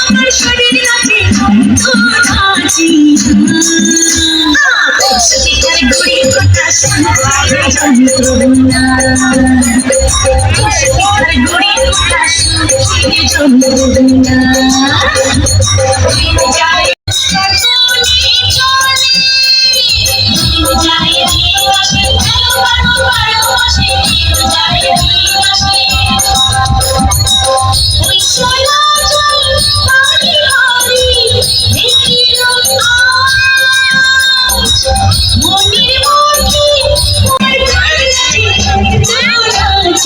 আমার শরীর নাচে নাচি সত্যিকার ঘুড়ি কথা শুনতে যন্ত্রণা সত্যিকার ঘুড়ি কথা শুনতে যন্ত্রণা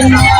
Thank you.